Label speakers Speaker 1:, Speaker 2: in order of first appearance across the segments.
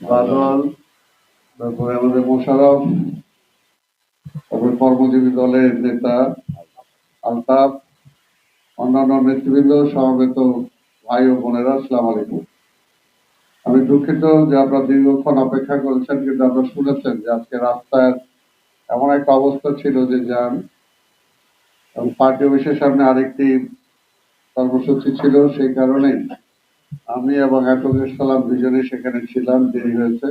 Speaker 1: বাদল, তারপরে আমাদের মোশারফ তারপরে কর্মজীবী দলের নেতা আলতাফ, অন্যান্য নেতৃবৃন্দ, সমবেত ভাই ও বোনেরা, আসসালাম আলাইকুম। আমি দুঃখিত যে আপনারা দীর্ঘক্ষণ অপেক্ষা করেছেন, কিন্তু আপনারা শুনেছেন যে আজকে রাস্তার এমন একটা অবস্থা ছিল যে যান, এবং পার্টি অফিসের সামনে আরেকটি কর্মসূচি ছিল সেই কারণে আমি এবং অ্যাডভোকেট সালাম দুজনেই সেখানে ছিলাম দেরি হয়েছে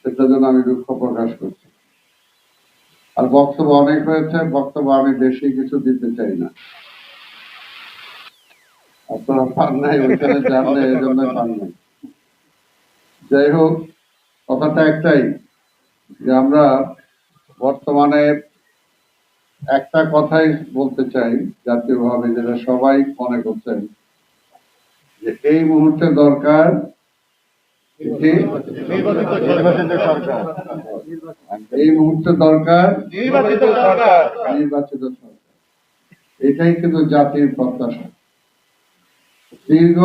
Speaker 1: সেটার জন্য আমি দুঃখ প্রকাশ করছি। আর বক্তব্য অনেক হয়েছে, বক্তব্য আমি বেশি কিছু দিতে চাই না। আপনারা পান নাই, ওইখানে যান নাই এই জন্য পান নাই। যাই হোক, কথাটা একটাই যে আমরা বর্তমানে একটা কথাই বলতে চাই, জাতীয়ভাবে, যেটা সবাই মনে করছেন। যে এই মুহূর্তে দরকার এই মুহূর্তে দরকার
Speaker 2: নির্বাচিত সরকার।
Speaker 1: এটাই কিন্তু জাতির প্রত্যাশা। দীর্ঘ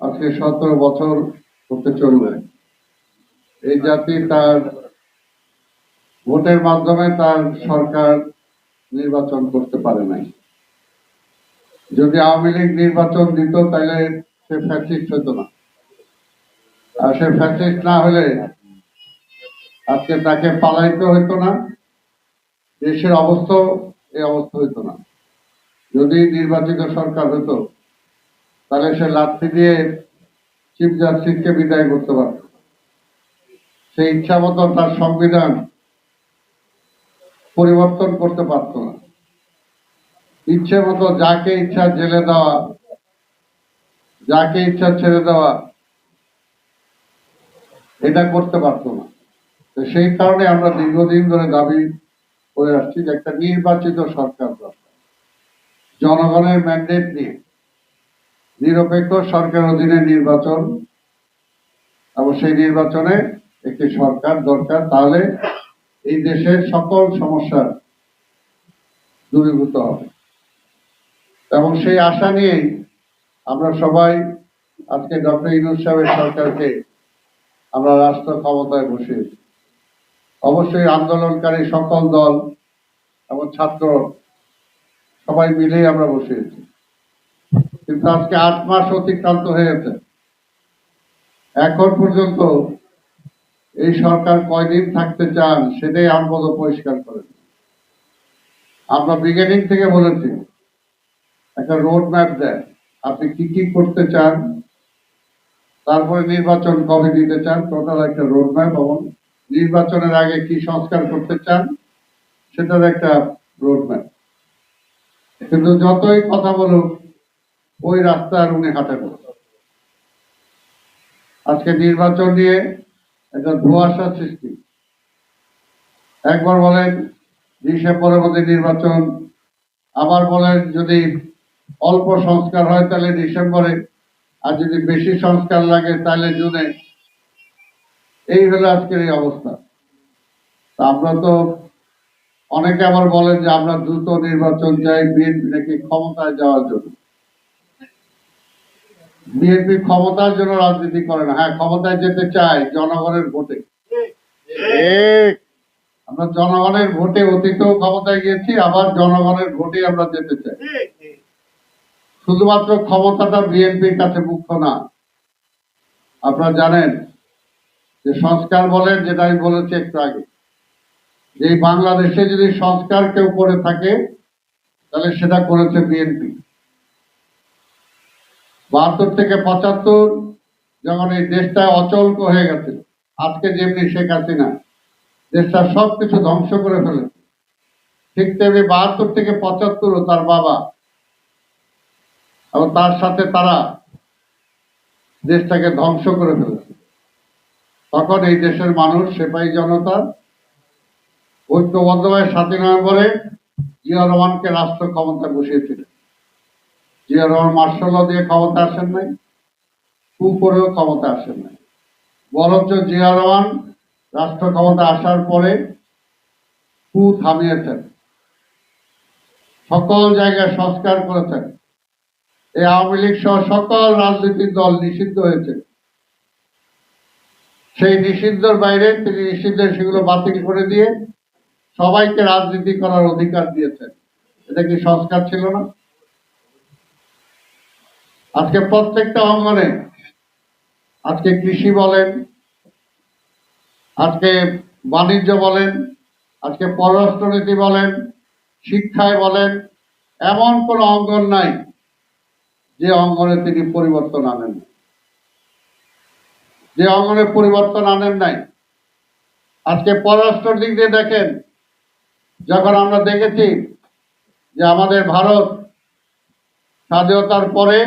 Speaker 1: আজকে সতেরো বছর হতে চলবে। এই জাতি তার ভোটের মাধ্যমে তার সরকার নির্বাচন করতে পারে নাই। যদি আওয়ামী লীগ নির্বাচন দিত তাহলে সে ফ্যাসিস্ট হতো না। আর সে ফ্যাসিস্ট না হলে আজকে তাকে পালাইতে হতো না, দেশের অবস্থা এই অবস্থা হইতো না। যদি নির্বাচিত সরকার হতো, তাহলে সে লাঠি দিয়ে চিফ জাস্টিসকে বিদায় করতে পারত। সে ইচ্ছা মতো তার সংবিধান পরিবর্তন করতে পারত না। ইচ্ছে মতো যাকে ইচ্ছা জেলে দেওয়া, যাকে ইচ্ছা ছেড়ে দেওয়া, এটা করতে পারতো না। তো সেই কারণে আমরা দীর্ঘদিন ধরে দাবি করে আসছি যে একটা নির্বাচিত সরকার দরকার। জনগণের ম্যান্ডেট নিয়ে। নিরপেক্ষ সরকার অধীনে নির্বাচন। এবং সেই নির্বাচনে একটি সরকার দরকার, তাহলে এই দেশের সকল সমস্যা দূরীভূত হবে। এবং সেই আশা নিয়েই আমরা সবাই আজকে ডক্টর ইনুস সাহেবের সরকারকে আমরা রাষ্ট্র ক্ষমতায় বসিয়েছি অবশ্যই আন্দোলনকারী সকল দল এবং ছাত্র সবাই মিলেই আমরা বসিয়েছি কিন্তু আজকে আট মাস অতিক্রান্ত হয়েছে এখন পর্যন্ত এই সরকার কয়দিন থাকতে চান সেটাই আমবদ পরিষ্কার করেন আমরা বিগিনিং থেকে বলেছি একটা রোড ম্যাপ দেন। আপনি কি কি করতে চান, তারপরে নির্বাচন কবে দিতে চান, টোটাল একটা রোড ম্যাপ এবং নির্বাচনের আগে কি সংস্কার করতে চান, সেটার একটা রোড ম্যাপ কিন্তু যতই কথা বলুক, ওই রাস্তা আর উনি হাঁটে না আজকে নির্বাচন নিয়ে একটা ধোঁয়াশা সৃষ্টি। একবার বলেন ডিসেম্বরের মধ্যে নির্বাচন, আবার বলেন যদি অল্প সংস্কার হয় তাহলে ডিসেম্বরে, আর যদি বেশি সংস্কার লাগে তাহলে জুনে। এই হলো আজকের এই অবস্থা। আমরা তো, অনেকে আবার বলেন যে আমরা দ্রুত নির্বাচন চাই, বিএনপি নাকি ক্ষমতায় যাওয়ার জন্য। বিএনপি ক্ষমতার জন্য রাজনীতি করে না। হ্যাঁ ক্ষমতায় যেতে চাই জনগণের ভোটে। আমরা জনগণের ভোটে অতীতেও ক্ষমতায় গিয়েছি, আবার জনগণের ভোটে আমরা যেতে চাই। শুধুমাত্র ক্ষমতাটা বিএনপির কাছে মুখ্য না। আপনারা জানেন যে সংস্কার বলেন, যেটা আমি বলেছি একটু আগে, যে বাংলাদেশে যদি সংস্কার কেউ করে থাকে, তাহলে সেটা করেছে বিএনপি। বাহাত্তর থেকে পঁচাত্তর যখন এই দেশটা অচল হয়ে গেছে, আজকে যেমনি শেখ হাসিনা দেশটা সবকিছু ধ্বংস করে ফেলেছে, ঠিক তেমনি বাহাত্তর থেকে পঁচাত্তরও তার বাবা এবং তার সাথে তারা দেশটাকে ধ্বংস করে ফেলেছে। তখন এই দেশের মানুষ সেপাই জনতা, ঐক্যবদ্ধভাবে সাতই নভেম্বরে জিয়া রহমানকে রাষ্ট্র ক্ষমতা বসিয়েছিলেন জিয়া রহমান মার্শাল দিয়ে ক্ষমতা আসেন নাই কু করেও ক্ষমতা আসেন নাই। বরঞ্চ জিয়া রহমান রাষ্ট্র ক্ষমতা আসার পরে কু থামিয়েছেন সকল জায়গায় সংস্কার করেছেন। এই আওয়ামী লীগ সহ সকল রাজনৈতিক দল নিষিদ্ধ হয়েছে। সেই নিষিদ্ধর বাইরে তিনি নিষিদ্ধ সেগুলো বাতিল করে দিয়ে সবাইকে রাজনীতি করার অধিকার দিয়েছেন। এটা কি সংস্কার ছিল না? আজকে প্রত্যেকটা অঙ্গনে আজকে কৃষি বলেন, আজকে বাণিজ্য বলেন, আজকে পররাষ্ট্রনীতি বলেন, শিক্ষায় বলেন, এমন কোন অঙ্গন নাই যে অঙ্গনে তিনি পরিবর্তন আনেন যে অঙ্গনে পরিবর্তন আনেন নাই। আজকে পররাষ্ট্র দিক দিয়ে দেখেন, যখন আমরা দেখেছি যে আমাদের ভারত স্বাধীনতার পরে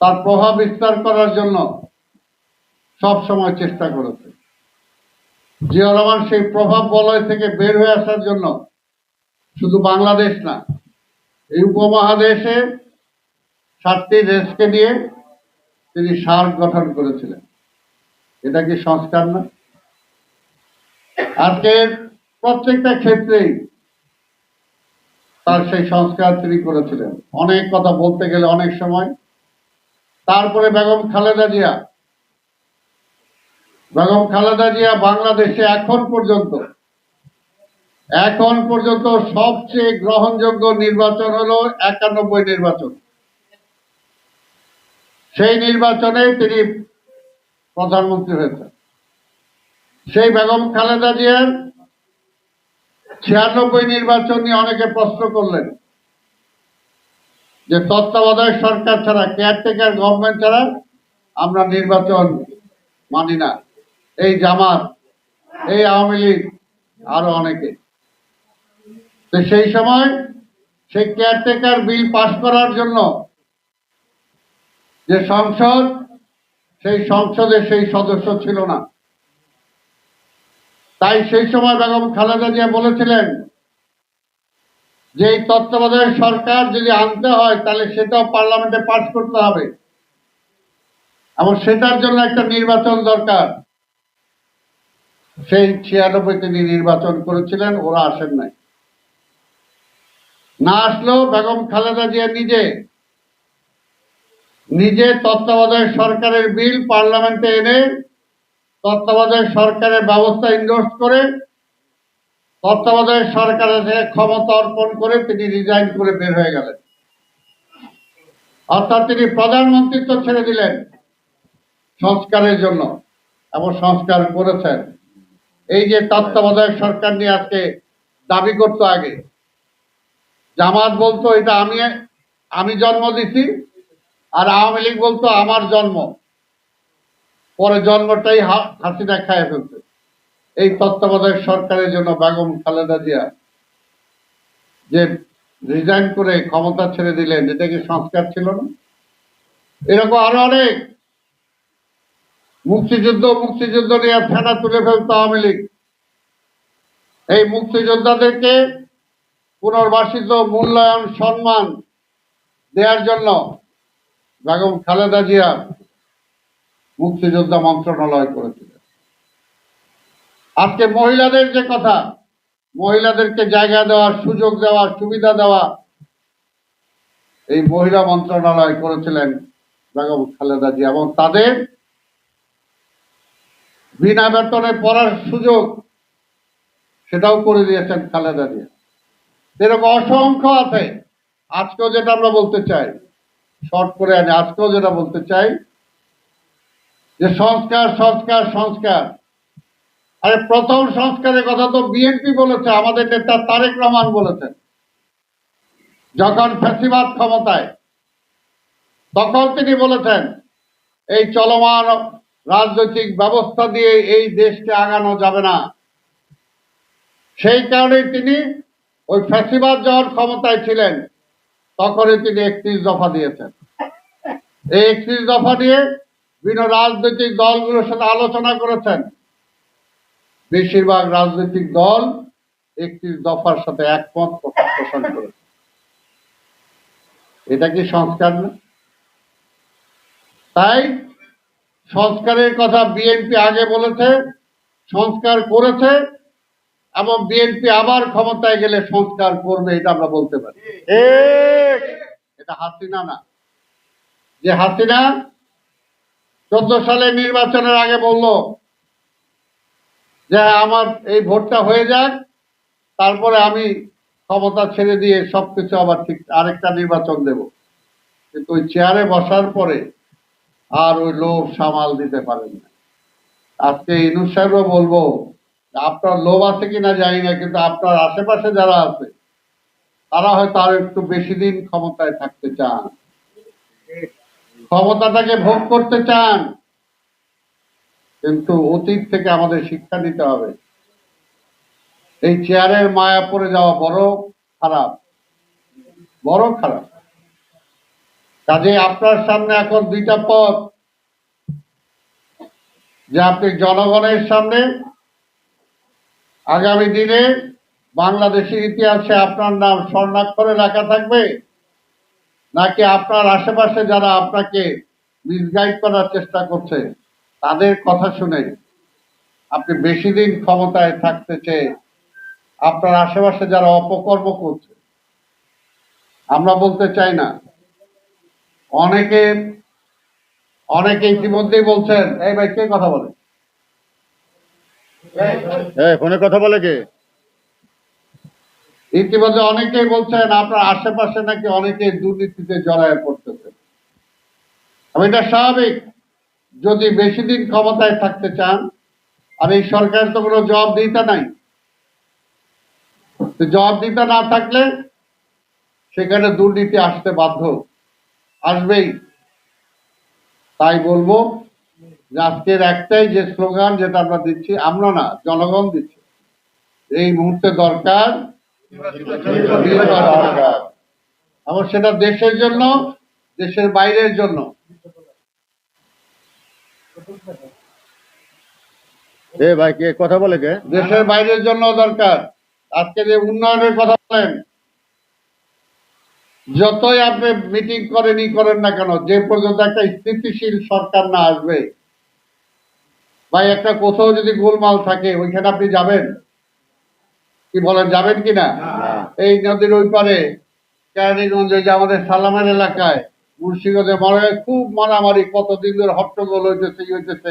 Speaker 1: তার প্রভাব বিস্তার করার জন্য সব সময় চেষ্টা করেছে। জিয়া রহমান সেই প্রভাব বলয় থেকে বের হয়ে আসার জন্য শুধু বাংলাদেশ না, এই উপমহাদেশে সাতটি দেশকে নিয়ে তিনি সার্ক গঠন করেছিলেন। এটা কি সংস্কার না? আজকের প্রত্যেকটা ক্ষেত্রেই তার সেই সংস্কার তিনি করেছিলেন। অনেক কথা বলতে গেলে অনেক সময়। তারপরে বেগম খালেদা জিয়া, বেগম খালেদা জিয়া বাংলাদেশে এখন পর্যন্ত এখন পর্যন্ত সবচেয়ে গ্রহণযোগ্য নির্বাচন হলো একানব্বই নির্বাচন। সেই নির্বাচনে তিনি প্রধানমন্ত্রী হয়েছেন। সেই বেগম খালেদা জিয়ার ছিয়ানব্বই নির্বাচন নিয়ে অনেকে প্রশ্ন করলেন যে তত্ত্বাবধায়ক সরকার ছাড়া কেয়ারটেকার গভর্নমেন্ট ছাড়া আমরা নির্বাচন মানি না। এই জামাত, এই আওয়ামী লীগ, আরও অনেকে। তো সেই সময় সেই কেয়ারটেকার বিল পাশ করার জন্য যে সংসদ, সেই সংসদে সেই সদস্য ছিল না। তাই সেই সময় বেগম খালেদা জিয়া বলেছিলেন যে, এই তত্ত্বাবধায়ক সরকার যদি আনতে হয়, তাহলে সেটাও পার্লামেন্টে পাস করতে হবে। এবং সেটার জন্য একটা নির্বাচন দরকার। সেই ছিয়ানব্বই তিনি নির্বাচন করেছিলেন, ওরা আসেন নাই। না আসলেও বেগম খালেদা জিয়া নিজে নিজে তত্ত্বাবধায়ক সরকারের বিল পার্লামেন্টে এনে তত্ত্বাবধায়ক সরকারের ব্যবস্থা ইন্ডোর্স করে, তত্ত্বাবধায়ক সরকারের থেকে ক্ষমতা অর্পণ করে তিনি রিজাইন করে বের হয়ে গেলেন। অর্থাৎ তিনি প্রধানমন্ত্রিত্ব ছেড়ে দিলেন সংস্কারের জন্য এবং সংস্কার করেছেন। এই যে তত্ত্বাবধায়ক সরকার নিয়ে আজকে দাবি করতো আগে, জামাত বলতো, এটা আমি আমি জন্ম দিছি আর আওয়ামী লীগ বলতো, আমার জন্ম। পরে জন্মটাই হাসিনা খায় ফেলছে। এই তত্ত্বাবধায়ক সরকারের জন্য বেগম খালেদা জিয়া যে রিজাইন করে ক্ষমতা ছেড়ে দিলেন, এটা কি সংস্কার ছিল না? এরকম আরও অনেক। মুক্তিযুদ্ধ মুক্তিযুদ্ধ নিয়ে ফেনা তুলে ফেলতো আওয়ামী লীগ। এই মুক্তিযোদ্ধাদেরকে পুনর্বাসিত মূল্যায়ন, সম্মান দেওয়ার জন্য বেগম খালেদা জিয়া মুক্তিযোদ্ধা মন্ত্রণালয় করেছিলেন। আজকে মহিলাদের যে কথা, মহিলাদেরকে জায়গা দেওয়া সুযোগ দেওয়া সুবিধা দেওয়া, এই মহিলা মন্ত্রণালয় করেছিলেন বেগম খালেদা জিয়া এবং তাদের বিনা বেতনে পড়ার সুযোগ সেটাও করে দিয়েছেন খালেদা জিয়া। এরকম অসংখ্য আছে। আজকেও যেটা আমরা বলতে চাই শর্ট করে আনি আজকেও যেটা বলতে চাই যে সংস্কার সংস্কার সংস্কার। আরে প্রথম সংস্কারের কথা তো বিএনপি বলেছে, আমাদের নেতা তারেক রহমান বলেছেন। যখন ফ্যাসিবাদ ক্ষমতায়, তখন তিনি বলেছেন, এই চলমান রাজনৈতিক ব্যবস্থা দিয়ে এই দেশকে আগানো যাবে না। সেই কারণে তিনি ওই ফ্যাসিবাদ যখন ক্ষমতায় ছিলেন তখনই তিনি একত্রিশ দফা দিয়েছেন। এই একত্রিশ দফা দিয়ে বিভিন্ন রাজনৈতিক দলগুলোর সাথে আলোচনা করেছেন। বেশিরভাগ রাজনৈতিক দল একত্রিশ দফার সাথে একমত পোষণ করেছে। এটা কি সংস্কার না? তাই সংস্কারের কথা বিএনপি আগে বলেছে, সংস্কার করেছে এবং বিএনপি আবার ক্ষমতায় গেলে সংস্কার করবে এটা আমরা বলতে পারি। এটা হাসিনা না। যে হাসিনা চোদ্দ সালে নির্বাচনের আগে বলল যে আমার এই ভোটটা হয়ে যাক তারপরে আমি ক্ষমতা ছেড়ে দিয়ে সবকিছু আবার ঠিক আরেকটা নির্বাচন দেব। কিন্তু ওই চেয়ারে বসার পরে আর ওই লোভ সামাল দিতে পারেন না। আজকে ইনু সাহেবও বলব আপনার লোভ আছে কিনা জানি না, কিন্তু আপনার আশেপাশে যারা আছে, তারা হয়তো আরও একটু বেশি দিন ক্ষমতায় থাকতে চান। ক্ষমতাটাকে ভোগ করতে চান। কিন্তু অতীত থেকে আমাদের শিক্ষা নিতে হবে। এই চেয়ারের মায়া পড়ে যাওয়া বড় খারাপ। বড় খারাপ। কাজে আপনার সামনে এখন দুইটা পথ। যে আপনি জনগণের সামনে আগামী দিনে বাংলাদেশের ইতিহাসে আপনার নাম স্বর্ণাক্ষরে লেখা থাকবে? নাকি আপনার আশেপাশে যারা আপনাকে মিসগাইড করার চেষ্টা করছে, তাদের কথা শুনে আপনি বেশি দিন ক্ষমতায় থাকতে চেয়ে আপনার আশেপাশে যারা অপকর্ম করছে, আমরা বলতে চাই না। অনেকে অনেকে ইতিমধ্যেই বলছেন, এই ভাই, কে কথা বলে?
Speaker 2: ফোনে কথা বলে কে?
Speaker 1: ইতিমধ্যে অনেকেই বলছেন, আপনার আশেপাশে নাকি অনেকে দুর্নীতিতে জড়ায় পড়তেছে। আমি এটা স্বাভাবিক। যদি বেশি দিন ক্ষমতায় থাকতে চান, আর এই সরকার তো কোনো জবাবদিহিতা নাই, তো জবাবদিহিতা না থাকলে সেখানে দুর্নীতি আসতে বাধ্য। আসবেই। তাই বলব আজকের একটাই যে স্লোগান যেটা আমরা দিচ্ছি আমরা না জনগণ দিচ্ছে। এই মুহূর্তে দরকার এবং সেটা দেশের জন্য দেশের বাইরের জন্য।
Speaker 2: এ ভাই কে? কথা বলে কে?
Speaker 1: দেশের বাইরের জন্য দরকার। আজকে যে উন্নয়নের কথা বলেন যতই আপনি মিটিং করেন ই করেন না কেন যে পর্যন্ত একটা স্থিতিশীল সরকার না আসবে ভাই একটা কোথাও যদি গোলমাল থাকে ওইখানে আপনি যাবেন? কি বলেন যাবেন কি না? এই নদীর ওই পারে কেরানীগঞ্জে যে আমাদের সালামের এলাকায় মুন্সিগঞ্জে মনে খুব মারামারি কতদিন ধরে হট্টগোল হইতেছে ই হইতেছে।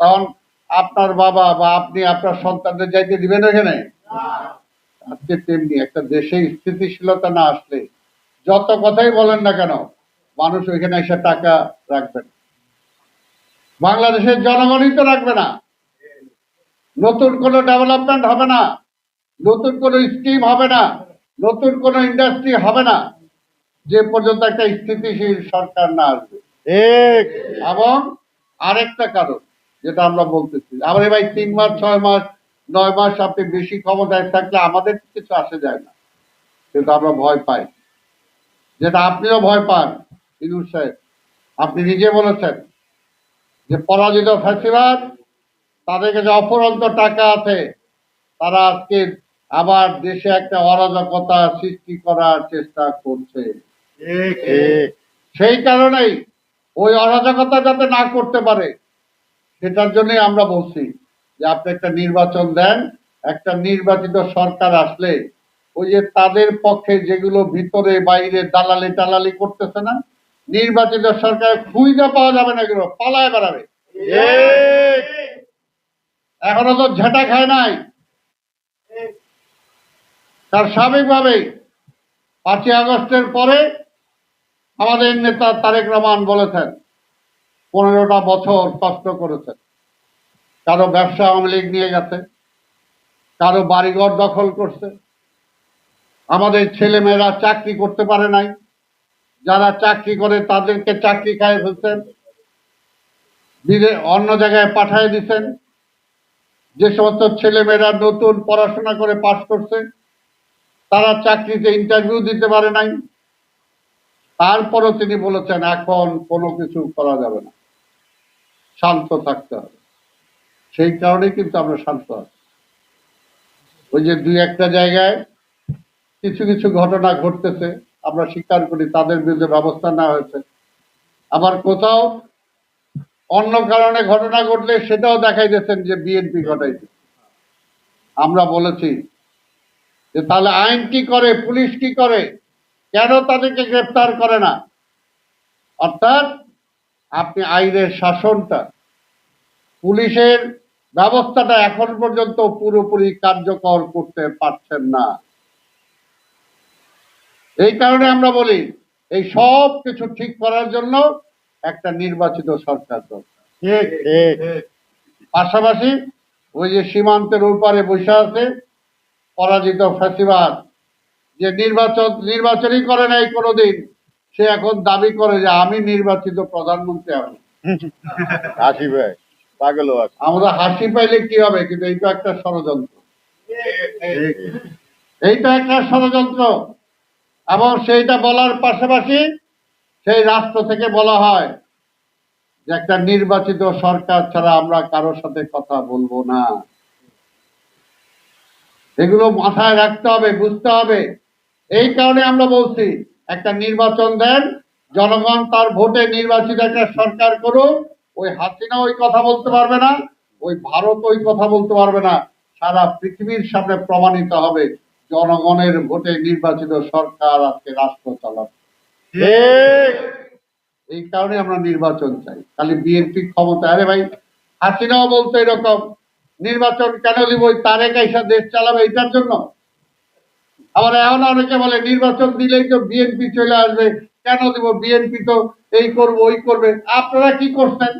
Speaker 1: তখন আপনার বাবা বা আপনি আপনার সন্তানদের যাইতে দিবেন ওখানে আজকে তেমনি একটা দেশে স্থিতিশীলতা না আসলে যত কথাই বলেন না কেন মানুষ ওইখানে এসে টাকা রাখবে না বাংলাদেশের জনগণই তো রাখবে না। নতুন কোনো ডেভেলপমেন্ট হবে না। নতুন কোনো স্কিম হবে না। নতুন কোনো ইন্ডাস্ট্রি হবে না। যে পর্যন্ত একটা স্থিতিশীল সরকার না আসবে। এবং আরেকটা কারণ যেটা আমরা বলতেছি আমাদের ভাই তিন মাস ছয় মাস নয় মাস আপনি বেশি ক্ষমতায় থাকলে আমাদের কিছু আসে যায় না। কিন্তু আমরা ভয় পাই। যেটা আপনিও ভয় পান ইনুর সাহেব। আপনি নিজে বলেছেন যে পরাজিত ফ্যাসিবাদ তাদের কাছে অপরন্ত টাকা আছে তারা আজকে আবার দেশে একটা অরাজকতা সৃষ্টি করার চেষ্টা করছে। সেই কারণেই ওই অরাজকতা যাতে না করতে পারে সেটার জন্যই আমরা বলছি যে আপনি একটা নির্বাচন দেন একটা নির্বাচিত সরকার আসলে ওই যে তাদের পক্ষে যেগুলো ভিতরে বাইরে দালালি টালালি করতেছে না নির্বাচিত সরকার খুঁজে পাওয়া যাবে না এগুলো, পালায় বেড়াবে। এখনও তো ঝেঁটা খায় নাই। তার স্বাভাবিকভাবেই পাঁচই আগস্টের পরে আমাদের নেতা তারেক রহমান বলেছেন, পনেরোটা বছর কষ্ট করেছেন। কারও ব্যবসা আওয়ামী লীগ নিয়ে গেছে, কারও বাড়িঘর দখল করছে। আমাদের ছেলেমেয়েরা চাকরি করতে পারে নাই। যারা চাকরি করে তাদেরকে চাকরি খায় ফেলছেন অন্য জায়গায় পাঠিয়ে দিচ্ছেন যে সমস্ত ছেলেমেয়েরা নতুন পড়াশোনা করে পাশ করছে, তারা চাকরিতে ইন্টারভিউ দিতে পারে নাই। তারপরও তিনি বলেছেন, এখন কোনো কিছু করা যাবে না। শান্ত থাকতে হবে। সেই কারণেই কিন্তু আমরা শান্ত আছি। ওই যে দুই একটা জায়গায় কিছু কিছু ঘটনা ঘটতেছে। আমরা স্বীকার করি তাদের বিরুদ্ধে ব্যবস্থা নেওয়া হয়েছে। আবার কোথাও অন্য কারণে ঘটনা ঘটলে সেটাও দেখাই দিচ্ছেন যে বিএনপি ঘটাইছে। আমরা বলেছি যে তাহলে আইন কি করে, পুলিশ কি করে, কেন তাদেরকে গ্রেফতার করে না? অর্থাৎ আপনি আইনের শাসনটা, পুলিশের ব্যবস্থাটা এখন পর্যন্ত পুরোপুরি কার্যকর করতে পারছেন না। এই কারণে আমরা বলি এই সব কিছু ঠিক করার জন্য একটা নির্বাচিত সরকার দরকার। পাশাপাশি ওই যে সীমান্তের ওপারে বসে আছে পরাজিত ফ্যাসিবাদ যে নির্বাচন নির্বাচনই করে নাই কোনোদিন সে এখন দাবি করে যে আমি নির্বাচিত প্রধানমন্ত্রী আমি
Speaker 2: আসি ভাই পাগলও আছে।
Speaker 1: আমরা হাসি পাইলে কি হবে? কিন্তু এই তো একটা ষড়যন্ত্র।
Speaker 2: ঠিক
Speaker 1: এই তো একটা ষড়যন্ত্র। এবং সেইটা বলার পাশাপাশি সেই রাষ্ট্র থেকে বলা হয় যে একটা নির্বাচিত সরকার ছাড়া আমরা কারোর সাথে কথা বলব না। এগুলো মাথায় রাখতে হবে, বুঝতে হবে। এই কারণে আমরা বলছি, একটা নির্বাচন দেন, জনগণ তার ভোটে নির্বাচিত একটা সরকার করুক, ওই হাসিনা ওই কথা বলতে পারবে না, ওই ভারত ওই কথা বলতে পারবে না, সারা পৃথিবীর সামনে প্রমাণিত হবে। জনগণের ভোটে নির্বাচিত সরকার আজকে রাষ্ট্র চালাচ্ছে এই কারণে আমরা নির্বাচন চাই। খালি বিএনপি ক্ষমতা আরে ভাই হাসিনাও বলতো এরকম নির্বাচন কেন দিব ওই তারেক আইসা দেশ চালাবে এটার জন্য? আবার এখন অনেকে বলে নির্বাচন দিলেই তো বিএনপি চলে আসবে কেন দিব? বিএনপি তো এই করব ওই করবে। আপনারা কি করছেন?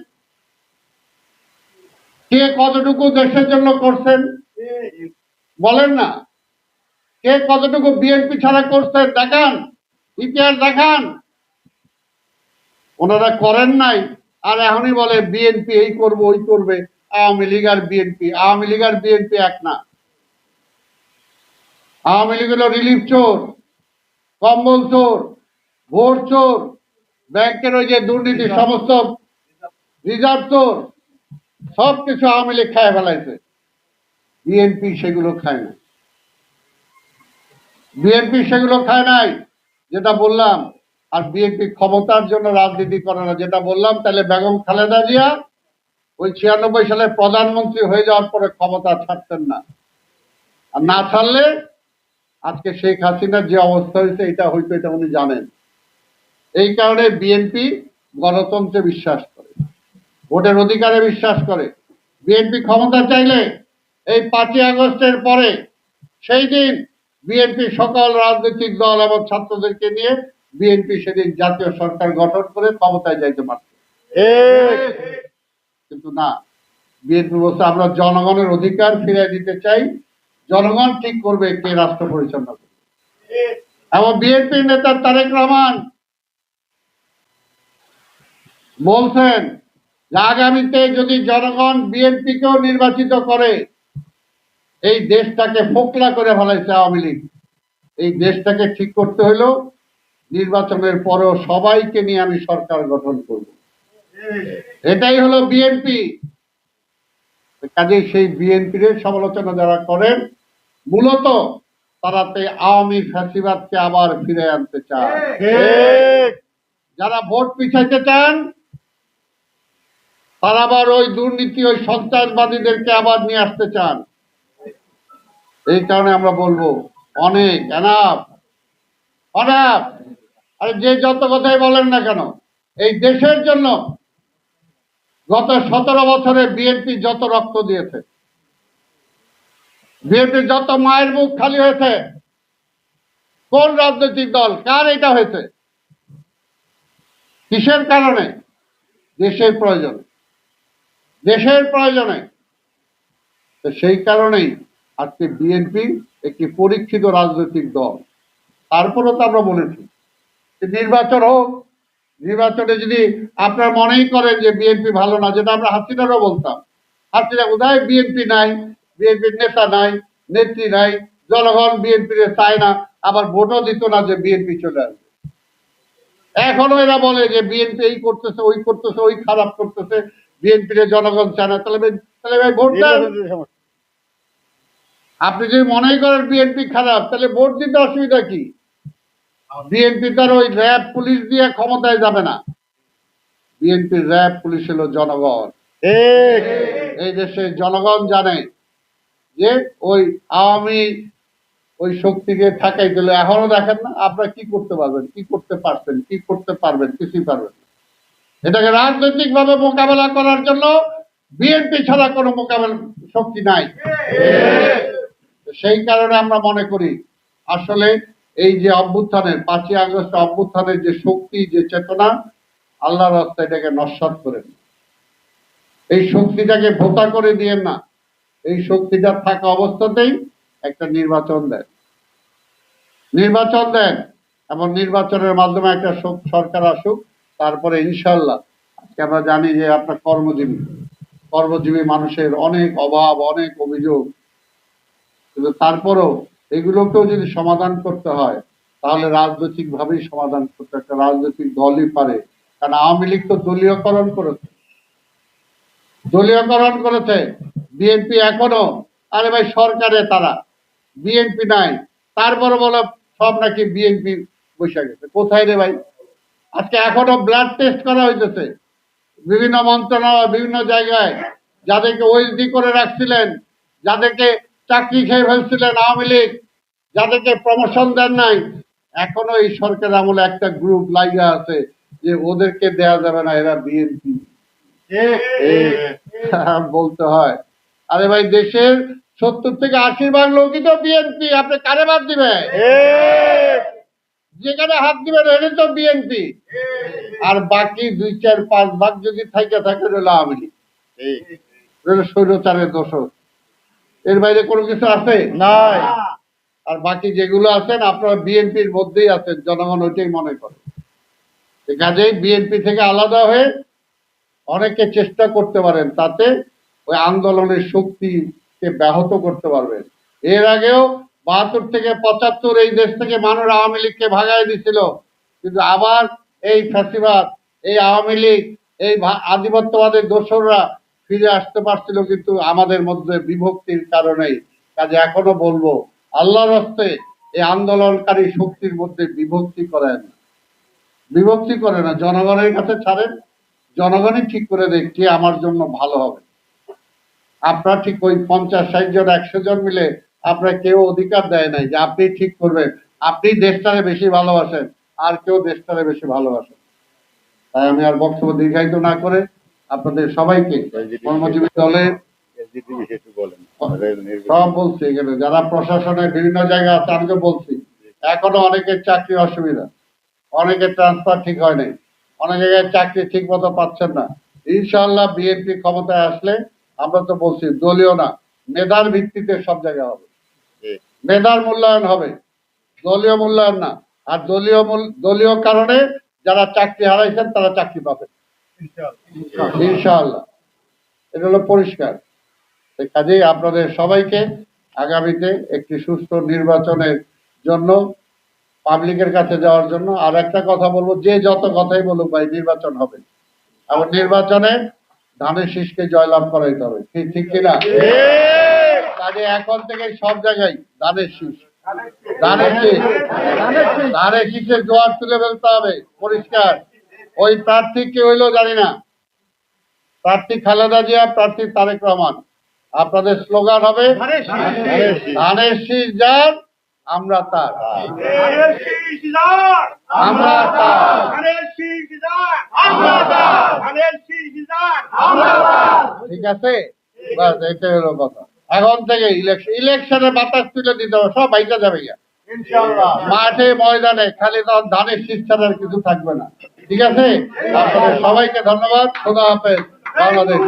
Speaker 1: কে কতটুকু দেশের জন্য করছেন? বলেন না। কে কতটুকু বিএনপি ছাড়া করছেন দেখান, ইতিহাস দেখান। ওনারা করেন নাই, আর এখনই বলে বিএনপি এই করবে, ওই করবে, আওয়ামী লীগ আর বিএনপি, আওয়ামী লীগ আর বিএনপি এক না। আওয়ামী লীগ হলো রিলিফ চোর, কম্বল চোর, ভোট চোর, ব্যাংকের ওই যে দুর্নীতি সমস্ত রিজার্ভ চোর সব কিছু আওয়ামী লীগ খায় ফেলাইছে। বিএনপি সেগুলো খায় না। বিএনপি সেগুলো খায় নাই, যেটা বললাম। আর বিএনপি ক্ষমতার জন্য রাজনীতি করে না, যেটা বললাম, তাহলে বেগম খালেদা জিয়া ওই ছিয়ানব্বই সালে প্রধানমন্ত্রী হয়ে যাওয়ার পরে ক্ষমতা ছাড়তেন না। আর না ছাড়লে আজকে শেখ হাসিনার যে অবস্থা হয়েছে, এটা হয়তো এটা উনি জানেন। এই কারণে বিএনপি গণতন্ত্রে বিশ্বাস করে, ভোটের অধিকারে বিশ্বাস করে। বিএনপি ক্ষমতা চাইলে এই পাঁচই আগস্টের পরে, সেই দিন বিএনপি সকল রাজনৈতিক দল এবং ছাত্রদেরকে নিয়ে বিএনপি সেদিন জাতীয় সরকার গঠন করে ক্ষমতায় যাইতে পারত। কিন্তু না বিএনপি বলছে আমরা জনগণের অধিকার ফিরিয়ে দিতে চাই। জনগণ ঠিক করবে কে রাষ্ট্র পরিচালনা করবে। এবং বিএনপি নেতা তারেক রহমান বলছেন আগামীতে যদি জনগণ বিএনপিকেও নির্বাচিত করে এই দেশটাকে ফোকলা করে ফেলাইছে আওয়ামী লীগ। এই দেশটাকে ঠিক করতে হইল নির্বাচনের পরেও সবাইকে নিয়ে আমি সরকার গঠন করব। এটাই হলো বিএনপি। কাজে সেই বিএনপির সমালোচনা যারা করেন মূলত তারা তে আওয়ামী ফ্যাসিবাদকে আবার ফিরে আনতে চায়। যারা ভোট পিছাইতে চান তারা আবার ওই দুর্নীতি ওই সন্ত্রাসবাদীদেরকে আবার নিয়ে আসতে চান। এই কারণে আমরা বলব, অনেক এনাফ অনাফ আরে যে যত কথাই বলেন না কেন, এই দেশের জন্য গত সতেরো বছরে বিএনপি যত রক্ত দিয়েছে, বিএনপি যত মায়ের মুখ খালি হয়েছে, কোন রাজনৈতিক দল, কার এটা হয়েছে? কিসের কারণে? দেশের প্রয়োজন। দেশের প্রয়োজনে। তো সেই কারণেই আজকে বিএনপি একটি পরীক্ষিত রাজনৈতিক দল। তারপরেও তো আমরা বলেছি যে নির্বাচন হোক, নির্বাচনে যদি আপনার মনেই করেন যে বিএনপি ভালো না, যেটা আমরা হাসিনারও বলতাম। হাসিনা কোথায় বিএনপি নাই বিএনপির নেতা নাই, নেত্রী নাই, জনগণ বিএনপির চায় না, আবার ভোটও দিত না যে বিএনপি চলে আসবে। এখনও এরা বলে যে বিএনপি এই করতেছে, ওই করতেছে, ওই খারাপ করতেছে বিএনপির জনগণ চায় না। তাহলে তাহলে ভাই ভোট দেন। আপনি যদি মনেই করেন বিএনপি খারাপ তাহলে ভোট দিতে অসুবিধা কি? বিএনপি তার ওই র্যাব পুলিশ দিয়ে ক্ষমতায় যাবে না। বিএনপির র্যাব পুলিশ হলো জনগণ। এই দেশে জনগণ জানে যে ওই আওয়ামী ওই শক্তিকে ঠেকাই দিলে। এখনও দেখেন না আপনারা কি করতে পারবেন কি করতে পারছেন কি করতে পারবেন কিছুই পারবেন। এটাকে রাজনৈতিক ভাবে মোকাবেলা করার জন্য বিএনপি ছাড়া কোনো মোকাবেলা শক্তি নাই। সেই কারণে আমরা মনে করি, আসলে এই যে অভ্যুত্থানের, পাঁচই আগস্ট অভ্যুত্থানের যে শক্তি, যে চেতনা, আল্লাহর রাস্তায় এটাকে নস্বাত করেন এই শক্তিটাকে ভোতা করে দিয়েন না। এই শক্তিটা থাকা অবস্থাতেই একটা নির্বাচন দেন। নির্বাচন দেন, এবং নির্বাচনের মাধ্যমে একটা সরকার আসুক, তারপরে ইনশাল্লাহ আজকে আমরা জানি যে আপনার কর্মজীবী কর্মজীবী মানুষের অনেক অভাব, অনেক অভিযোগ কিন্তু তারপরেও এগুলোকেও যদি সমাধান করতে হয়, তাহলে রাজনৈতিক ভাবেই সমাধান করতে একটা রাজনৈতিক দলই পারে। কারণ আওয়ামী লীগ তো দলীয়করণ করেছে। দলীয়করণ করেছে, বিএনপি এখনও, আরে ভাই সরকারে তারা, বিএনপি নাই। তারপরে বলে সব নাকি বিএনপি বসে গেছে। কোথায় রে ভাই? আজকে এখনও ব্লাড টেস্ট করা হইতেছে। বিভিন্ন মন্ত্রণালয়, বিভিন্ন জায়গায় যাদেরকে ওএসডি করে রাখছিলেন, যাদেরকে চাকরি খেয়ে ফেলছিলেন আওয়ামী লীগ যাদেরকে প্রমোশন দেন নাই এখনও এই সরকার আমলে একটা গ্রুপ লাইগা আছে যে ওদেরকে দেয়া যাবে না এরা বিএনপি বলতে হয়। আরে ভাই দেশের সত্তর থেকে আশির ভাগ লোকই তো বিএনপি আপনি কারে বাদ দিবেন? যেখানে হাত দিবেন এটা তো বিএনপি আর বাকি দুই চার পাঁচ ভাগ যদি থাকে থাকে রইল আওয়ামী লীগ রইল স্বৈরচারের দোষক। এর বাইরে কোনো কিছু আছে?
Speaker 2: নাই।
Speaker 1: আর বাকি যেগুলো আছেন আপনারা বিএনপির মধ্যেই আছেন জনগণ ওইটাই মনে করে। কাজেই বিএনপি থেকে আলাদা হয়ে অনেকে চেষ্টা করতে পারেন তাতে ওই আন্দোলনের শক্তিকে ব্যাহত করতে পারবেন। এর আগেও বাহাত্তর থেকে পঁচাত্তর এই দেশ থেকে মানুষ আওয়ামী লীগকে ভাগাই দিছিল কিন্তু আবার এই ফ্যাসিবাদ এই আওয়ামী লীগ এই আধিপত্যবাদের দোসররা ফিরে আসতে পারছিল কিন্তু আমাদের মধ্যে বিভক্তির কারণেই। কাজে এখনও বলব, আল্লাহর হস্তে এই আন্দোলনকারী শক্তির মধ্যে বিভক্তি করেন। বিভক্তি করে না, জনগণের কাছে ছাড়েন। জনগণই ঠিক করে দেখ কে আমার জন্য ভালো হবে। আপনার ঠিক ওই পঞ্চাশ, ষাট জন, একশো জন মিলে আপনার কেউ অধিকার দেয় নাই যে আপনি ঠিক করবেন। আপনি দেশটারে বেশি ভালোবাসেন, আর কেউ দেশটারে বেশি ভালোবাসেন। তাই আমি আর বক্তব্য দীর্ঘায়িত না করে আপনাদের সবাইকে কর্মজীবী দলের সব বলছি এখানে যারা প্রশাসনের বিভিন্ন জায়গায় আছে আমি তো বলছি এখনও অনেকের চাকরি অসুবিধা অনেকের ট্রান্সফার ঠিক হয় নাই অনেক জায়গায় চাকরি ঠিক মতো পাচ্ছেন না। ইনশাল্লাহ বিএনপি ক্ষমতায় আসলে আমরা তো বলছি দলীয় না মেধার ভিত্তিতে সব জায়গায় হবে। মেধার মূল্যায়ন হবে দলীয় মূল্যায়ন না আর দলীয় দলীয় কারণে যারা চাকরি হারাইছেন তারা চাকরি পাবে ইনশাআল্লাহ। এটা হলো পরিষ্কার। কাজেই আপনাদের সবাইকে আগামীতে একটি সুস্থ নির্বাচনের জন্য পাবলিকের কাছে যাওয়ার জন্য আর একটা কথা বলব যে যত কথাই বলুক ভাই নির্বাচন হবে। এবং নির্বাচনে ধানের শীষকে জয়লাভ করাইতে হবে। ঠিক ঠিক কিনা? কাজে এখন থেকে সব জায়গায় ধানের শীষ। ধানের শীষ। ধানের শীষের জোয়ার তুলে ফেলতে হবে। পরিষ্কার। ওই প্রার্থী কে হইল জানি না। প্রার্থী খালেদা জিয়া প্রার্থী তারেক রহমান। আপনাদের স্লোগান হবে ধানের শীষ যার আমরা তার। আমরা ঠিক আছে? বাস এটাই হলো কথা। এখন থেকে ইলেকশন ইলেকশনের বাতাস তুলে দিতে হবে সব বাইকা যাবে মাঠে ময়দানে খালি তখন ধানের শীষ ছাড়া কিছু থাকবে না। ঠিক আছে? আপনাদের সবাইকে ধন্যবাদ। খোদা হাফেজ। বাংলাদেশ।